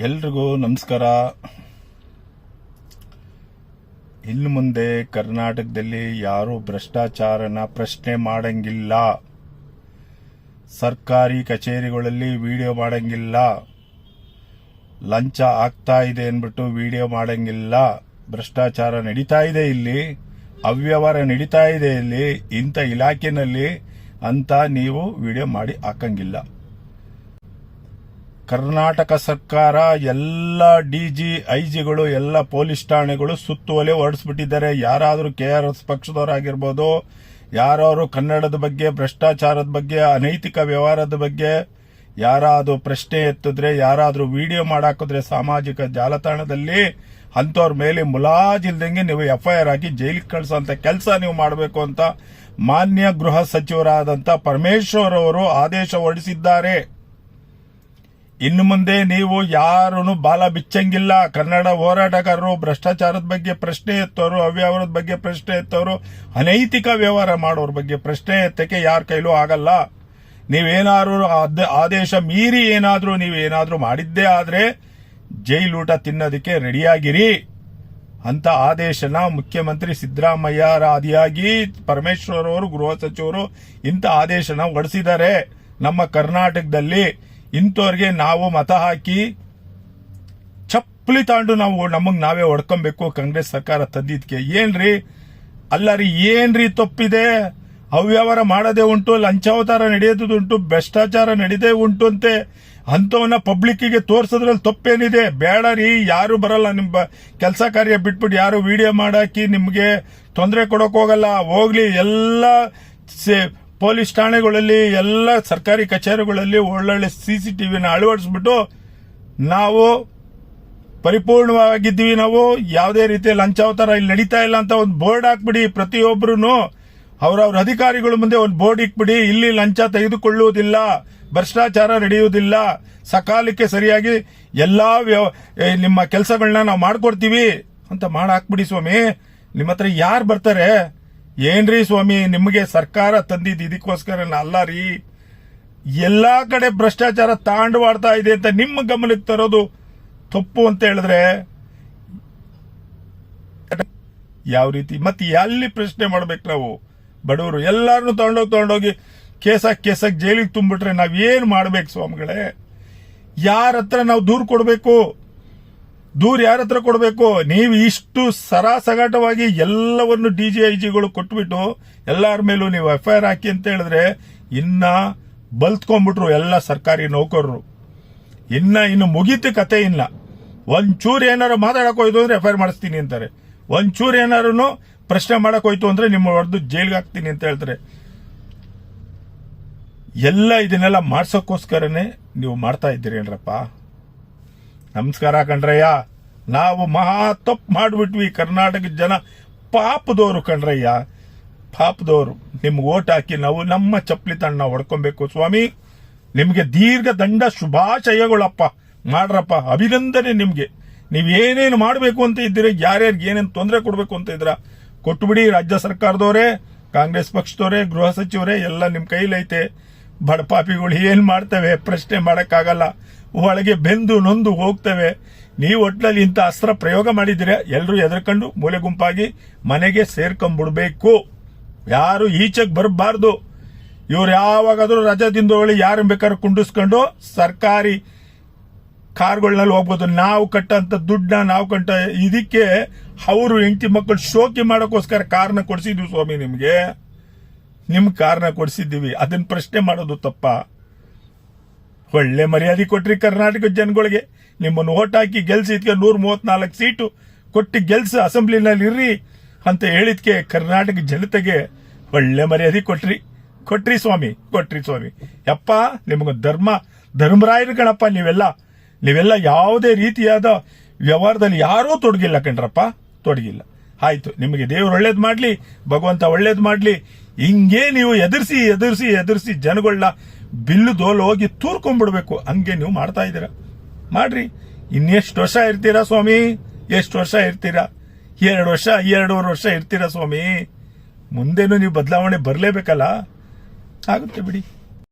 ಎಲ್ರಿಗೂ ನಮಸ್ಕಾರ. ಇನ್ನು ಮುಂದೆ ಕರ್ನಾಟಕದಲ್ಲಿ ಯಾರು ಭ್ರಷ್ಟಾಚಾರನ ಪ್ರಶ್ನೆ ಮಾಡಂಗಿಲ್ಲ. ಸರ್ಕಾರಿ ಕಚೇರಿಗಳಲ್ಲಿ ವಿಡಿಯೋ ಮಾಡಂಗಿಲ್ಲ. ಲಂಚ ಆಗ್ತಾ ಇದೆ ಅಂದ್ಬಿಟ್ಟು ವಿಡಿಯೋ ಮಾಡಂಗಿಲ್ಲ. ಭ್ರಷ್ಟಾಚಾರ ನಡೀತಾ ಇದೆ ಇಲ್ಲಿ. ಅವ್ಯವಹಾರ ನಡೀತಾ ಇದೆ ಇಲ್ಲಿ. ಇಂಥ ಇಲಾಖೆನಲ್ಲಿ ಅಂತ ನೀವು ವಿಡಿಯೋ ಮಾಡಿ ಹಾಕಂಗಿಲ್ಲ. ಕರ್ನಾಟಕ ಸರ್ಕಾರ ಎಲ್ಲ ಡಿ ಜಿ, ಐ ಜಿಗಳು, ಎಲ್ಲ ಪೊಲೀಸ್ ಠಾಣೆಗಳು ಸುತ್ತುವಲೆ ಹೊರಡಿಸ್ಬಿಟ್ಟಿದ್ದಾರೆ. ಯಾರಾದರೂ ಕೆ ಆರ್ ಎಸ್ ಪಕ್ಷದವರಾಗಿರ್ಬೋದು, ಯಾರಾದ್ರು ಕನ್ನಡದ ಬಗ್ಗೆ, ಭ್ರಷ್ಟಾಚಾರದ ಬಗ್ಗೆ, ಅನೈತಿಕ ವ್ಯವಹಾರದ ಬಗ್ಗೆ ಯಾರಾದರೂ ಪ್ರಶ್ನೆ ಎತ್ತಿದ್ರೆ, ಯಾರಾದರೂ ವಿಡಿಯೋ ಮಾಡಾಕಿದ್ರೆ ಸಾಮಾಜಿಕ ಜಾಲತಾಣದಲ್ಲಿ ಅಂಥವ್ರ ಮೇಲೆ ಮುಲಾಜಿಲ್ದಂಗೆ ನೀವು ಎಫ್ಐಆರ್ ಹಾಕಿ ಜೈಲಿಗೆ ಕಳಿಸೋಂಥ ಕೆಲಸ ನೀವು ಮಾಡಬೇಕು ಅಂತ ಮಾನ್ಯ ಗೃಹ ಸಚಿವರಾದಂಥ ಪರಮೇಶ್ವರ್ ಅವರು ಆದೇಶ ಹೊರಡಿಸಿದ್ದಾರೆ. ಇನ್ನು ಮುಂದೆ ನೀವು ಯಾರನ್ನು ಬಾಲ ಬಿಚ್ಚಂಗಿಲ್ಲ. ಕನ್ನಡ ಹೋರಾಟಗಾರರು, ಭ್ರಷ್ಟಾಚಾರದ ಬಗ್ಗೆ ಪ್ರಶ್ನೆ ಎತ್ತೋರು, ಅವ್ಯವಹಾರದ ಬಗ್ಗೆ ಪ್ರಶ್ನೆ ಎತ್ತೋರು, ಅನೈತಿಕ ವ್ಯವಹಾರ ಮಾಡೋರ ಬಗ್ಗೆ ಪ್ರಶ್ನೆ ಎತ್ತಕ್ಕೆ ಯಾರ ಕೈಲೂ ಆಗಲ್ಲ. ನೀವೇನಾದ್ರೂ ಆದ- ಆದೇಶ ಮೀರಿ ಏನಾದರೂ, ನೀವೇನಾದರೂ ಮಾಡಿದ್ದೇ ಆದರೆ ಜೈಲೂಟ ತಿನ್ನೋದಕ್ಕೆ ರೆಡಿಯಾಗಿರಿ. ಅಂತ ಆದೇಶನ ಮುಖ್ಯಮಂತ್ರಿ ಸಿದ್ದರಾಮಯ್ಯ ಆದಿಯಾಗಿ ಪರಮೇಶ್ವರ್ ಅವರು, ಗೃಹ ಸಚಿವರು ಇಂಥ ಆದೇಶನ ಹೊರಡಿಸಿದ್ದಾರೆ ನಮ್ಮ ಕರ್ನಾಟಕದಲ್ಲಿ ಇಂಥವ್ರಿಗೆ ನಾವು ಮತ ಹಾಕಿ ಚಪ್ಪಲಿ ತಾಂಡು ನಾವು ನಮಗ್ ನಾವೇ ಹೊಡ್ಕೊಬೇಕು ಕಾಂಗ್ರೆಸ್ ಸರ್ಕಾರ ತಂದಿದ್ಕೆ. ಏನ್ರಿ? ಅಲ್ಲ ರೀ ಏನ್ರಿ ತಪ್ಪಿದೆ? ಅವ್ಯವಹಾರ ಮಾಡೋದೇ ಉಂಟು, ಲಂಚಾವತಾರ ನಡೆಯೋದುಂಟು ಭ್ರಷ್ಟಾಚಾರ ನಡೆದೇ ಉಂಟು ಅಂತೆ. ಅಂಥವನ್ನ ಪಬ್ಲಿಕ್ಕಿಗೆ ತೋರ್ಸೋದ್ರಲ್ಲಿ ತಪ್ಪೇನಿದೆ? ಬೇಡ ರೀ ಯಾರು ಬರಲ್ಲ. ನಿಮ್ಮ ಕೆಲಸ ಕಾರ್ಯ ಬಿಟ್ಬಿಟ್ಟು ಯಾರು ವಿಡಿಯೋ ಮಾಡಾಕಿ ನಿಮ್ಗೆ ತೊಂದರೆ ಕೊಡಕ್ ಹೋಗಲ್ಲ ಹೋಗ್ಲಿ, ಎಲ್ಲ ಪೊಲೀಸ್ ಠಾಣೆಗಳಲ್ಲಿ, ಎಲ್ಲ ಸರ್ಕಾರಿ ಕಚೇರಿಗಳಲ್ಲಿ ಒಳ್ಳೊಳ್ಳೆ ಸಿ ಸಿ ಟಿವಿನ ಅಳವಡಿಸ್ಬಿಟ್ಟು ನಾವು ಪರಿಪೂರ್ಣವಾಗಿದ್ದೀವಿ. ನಾವು ಯಾವುದೇ ರೀತಿಯ ಲಂಚಾವತಾರ ಇಲ್ಲಿ ನಡೀತಾ ಇಲ್ಲ ಅಂತ ಒಂದು ಬೋರ್ಡ್ ಹಾಕ್ಬಿಡಿ. ಪ್ರತಿಯೊಬ್ಬರೂ ಅವರವ್ರ ಅಧಿಕಾರಿಗಳ ಮುಂದೆ ಒಂದು ಬೋರ್ಡ್ ಇಕ್ಬಿಡಿ. ಇಲ್ಲಿ ಲಂಚ ತೆಗೆದುಕೊಳ್ಳುವುದಿಲ್ಲ, ಭ್ರಷ್ಟಾಚಾರ ನಡೆಯುವುದಿಲ್ಲ. ಸಕಾಲಕ್ಕೆ ಸರಿಯಾಗಿ ಎಲ್ಲಾ ನಿಮ್ಮ ಕೆಲಸಗಳನ್ನ ನಾವು ಮಾಡ್ಕೊಡ್ತೀವಿ ಅಂತ ಮಾಡಿ ಹಾಕ್ಬಿಡಿ ಸ್ವಾಮಿ. ನಿಮ್ಮ ಹತ್ರ ಯಾರು ಬರ್ತಾರೆ? ಏನ್ರಿ ಸ್ವಾಮಿ, ನಿಮಗೆ ಸರ್ಕಾರ ತಂದಿದ್ದು ಇದಕ್ಕೋಸ್ಕರ ಅಲ್ಲ ರೀ. ಎಲ್ಲಾ ಕಡೆ ಭ್ರಷ್ಟಾಚಾರ ತಾಂಡವಾಡ್ತಾ ಇದೆ ಅಂತ ನಿಮ್ಮ ಗಮನಕ್ಕೆ ತರೋದು ತಪ್ಪು ಅಂತ ಹೇಳಿದ್ರೆ ಯಾವ ರೀತಿ? ಮತ್ತೆ ಎಲ್ಲಿ ಪ್ರಶ್ನೆ ಮಾಡ್ಬೇಕು ನಾವು? ಬಡವರು ಎಲ್ಲಾರನ್ನು ತಗೊಂಡೋಗಿ ತಗೊಂಡೋಗಿ ಕೇಸ ಕೇಸಾಕ್ ಜೈಲಿಗೆ ತುಂಬಿಟ್ರೆ ನಾವ್ ಏನ್ ಮಾಡ್ಬೇಕು ಸ್ವಾಮಿಗಳೇ? ಯಾರ ಹತ್ರ ನಾವು ದೂರು ಕೊಡಬೇಕು? ದೂರ ಯಾರ ಹತ್ರ ಕೊಡಬೇಕು? ನೀವು ಇಷ್ಟು ಸರಾಸಗಾಟವಾಗಿ ಎಲ್ಲವನ್ನು ಡಿ ಜಿ ಐ ಕೊಟ್ಬಿಟ್ಟು ಎಲ್ಲರ ಮೇಲೂ ನೀವು ಎಫ್ ಹಾಕಿ ಅಂತ ಹೇಳಿದ್ರೆ ಇನ್ನ ಬಲ್ತ್ಕೊಂಡ್ಬಿಟ್ರು ಎಲ್ಲ ಸರ್ಕಾರಿ ನೌಕರರು. ಇನ್ನ ಇನ್ನು ಮುಗೀತು ಕತೆ ಇಲ್ಲ ಒಂಚೂರು ಏನಾರು ಮಾತಾಡಕ್ ಹೋಯ್ತು ಅಂದ್ರೆ ಎಫ್ ಐ ಮಾಡಿಸ್ತೀನಿ ಅಂತಾರೆ. ಒಂಚೂರು ಏನಾರು ಪ್ರಶ್ನೆ ಮಾಡಕ್ ಹೋಯ್ತು ಅಂದ್ರೆ ನಿಮ್ಮ ಹೊಡೆದು ಜೈಲ್ಗೆ ಹಾಕ್ತೀನಿ ಅಂತ ಹೇಳ್ತಾರೆ. ಎಲ್ಲ ಇದನ್ನೆಲ್ಲ ಮಾಡ್ಸೋಕ್ಕೋಸ್ಕರನೇ ನೀವು ಮಾಡ್ತಾ ಇದ್ದೀರಿ ಏನ್ರಪ್ಪ ನಮಸ್ಕಾರ ಕಣ್ರಯ್ಯ. ನಾವು ಮಹಾ ತಪ್ಪು ಮಾಡ್ಬಿಟ್ವಿ. ಕರ್ನಾಟಕದ ಜನ ಪಾಪದವರು ಕಣ್ರಯ್ಯ. ಪಾಪದವರು ನಿಮ್ಗೆ ಓಟ್ ಹಾಕಿ ನಾವು ನಮ್ಮ ಚಪ್ಪಲಿ ತಣ್ಣ ಹೊಡ್ಕೊಬೇಕು ಸ್ವಾಮಿ. ನಿಮಗೆ ದೀರ್ಘ ದಂಡ ಶುಭಾಶಯಗಳಪ್ಪ. ಮಾಡ್ರಪ್ಪ. ಅಭಿನಂದನೆ ನಿಮಗೆ. ನೀವು ಏನೇನು ಮಾಡಬೇಕು ಅಂತ ಇದ್ದೀರ, ಯಾರ್ಯಾರಿಗೆ ಏನೇನು ತೊಂದರೆ ಕೊಡಬೇಕು ಅಂತ ಇದ್ರ ಕೊಟ್ಟುಬಿಡಿ ರಾಜ್ಯ ಸರ್ಕಾರದವರೇ, ಕಾಂಗ್ರೆಸ್ ಪಕ್ಷದವರೇ, ಗೃಹ ಸಚಿವರೇ, ಎಲ್ಲ ನಿಮ್ಮ ಕೈಲೈತೆ. ಬಡಪಾಪಿಗಳು ಏನು ಮಾಡ್ತವೆ? ಪ್ರಶ್ನೆ ಮಾಡಕ್ಕಾಗಲ್ಲ. ಒಳಗೆ ಬೆಂದು ನೊಂದು ಹೋಗ್ತವೆ. ನೀವು ಒಟ್ಲಲ್ಲಿ ಇಂಥ ಅಸ್ತ್ರ ಪ್ರಯೋಗ ಮಾಡಿದಿರ ಎಲ್ಲರೂ ಎದರ್ಕೊಂಡು ಮೂಲೆ ಗುಂಪಾಗಿ ಮನೆಗೆ ಸೇರ್ಕೊಂಡ್ಬಿಡ್ಬೇಕು ಯಾರು ಈಚೆಗೆ ಬರಬಾರ್ದು. ಇವ್ರು ಯಾವಾಗಾದ್ರೂ ರಜಾದಿಂದ ಹೋಗಿ ಯಾರು ಬೇಕಾದ್ರೂ ಕುಂಡಿಸ್ಕೊಂಡು ಸರ್ಕಾರಿ ಕಾರ್ಗಳನ್ನಲ್ಲಿ ಹೋಗ್ಬೋದು. ನಾವು ಕಟ್ಟಂತ ದುಡ್ಡನ್ನ ನಾವು ಕಟ್ಟ ಇದಕ್ಕೆ ಅವರು ಹೆಂಡತಿ ಮಕ್ಕಳು ಶೋಕಿ ಮಾಡೋಕ್ಕೋಸ್ಕರ ಕಾರ್ನ ಕೊಡಿಸಿದ್ವಿ ಸ್ವಾಮಿ ನಿಮ್ಗೆ. ನಿಮ್ಮ ಕಾರ್ನ ಕೊಡಿಸಿದ್ದೀವಿ. ಅದನ್ನ ಪ್ರಶ್ನೆ ಮಾಡೋದು ತಪ್ಪ? ಒಳ್ಳೆ ಮರ್ಯಾದೆ ಕೊಟ್ರಿ ಕರ್ನಾಟಕ ಜನಗಳಿಗೆ. ನಿಮ್ಮನ್ನು ಓಟ್ ಹಾಕಿ ಗೆಲ್ಸಿ ಇದಕ್ಕೆ ನೂರ ಮೂವತ್ನಾಲ್ಕು ಸೀಟು. ಕೊಟ್ಟು ಗೆಲ್ಸ ಅಸೆಂಬ್ಲಿನಲ್ಲಿ ಇರ್ರಿ ಅಂತ ಹೇಳಿದ್ಕೆ ಕರ್ನಾಟಕ ಜನತೆಗೆ ಒಳ್ಳೆ ಮರ್ಯಾದೆ ಕೊಟ್ರಿ. ಕೊಟ್ರಿ ಸ್ವಾಮಿ ಕೊಟ್ರಿ ಸ್ವಾಮಿ. ಯಪ್ಪ, ನಿಮಗೆ ಧರ್ಮ ಧರ್ಮರಾಯರು ಕಣಪ್ಪ ನೀವೆಲ್ಲ. ನೀವೆಲ್ಲ ಯಾವುದೇ ರೀತಿಯಾದ ವ್ಯವಹಾರದಲ್ಲಿ ಯಾರೂ ತೊಡಗಿಲ್ಲ ಕಣ್ರಪ್ಪ. ತೊಡಗಿಲ್ಲ. ಆಯ್ತು, ನಿಮಗೆ ದೇವ್ರು ಒಳ್ಳೇದು ಮಾಡ್ಲಿ, ಭಗವಂತ ಒಳ್ಳೇದು ಮಾಡ್ಲಿ. ಹಿಂಗೆ ನೀವು ಎದುರಿಸಿ ಎದುರಿಸಿ ಎದುರಿಸಿ ಜನಗಳನ್ನ ಬಿಲ್ಲು ದೋಲು ಹೋಗಿ ತೂರ್ಕೊಂಡ್ಬಿಡ್ಬೇಕು. ಹಂಗೆ ನೀವು ಮಾಡ್ತಾ ಇದ್ದೀರಾ? ಮಾಡ್ರಿ. ಇನ್ನೆಷ್ಟು ವರ್ಷ ಇರ್ತೀರಾ ಸ್ವಾಮಿ? ಎಷ್ಟು ವರ್ಷ ಇರ್ತೀರಾ? ಎರಡು ವರ್ಷ, ಎರಡೂವರೆ ವರ್ಷ ಇರ್ತೀರಾ ಸ್ವಾಮಿ? ಮುಂದೇನು ನೀವು ಬದಲಾವಣೆ ಬರಲೇಬೇಕಲ್ಲ? ಆಗುತ್ತೆ ಬಿಡಿ.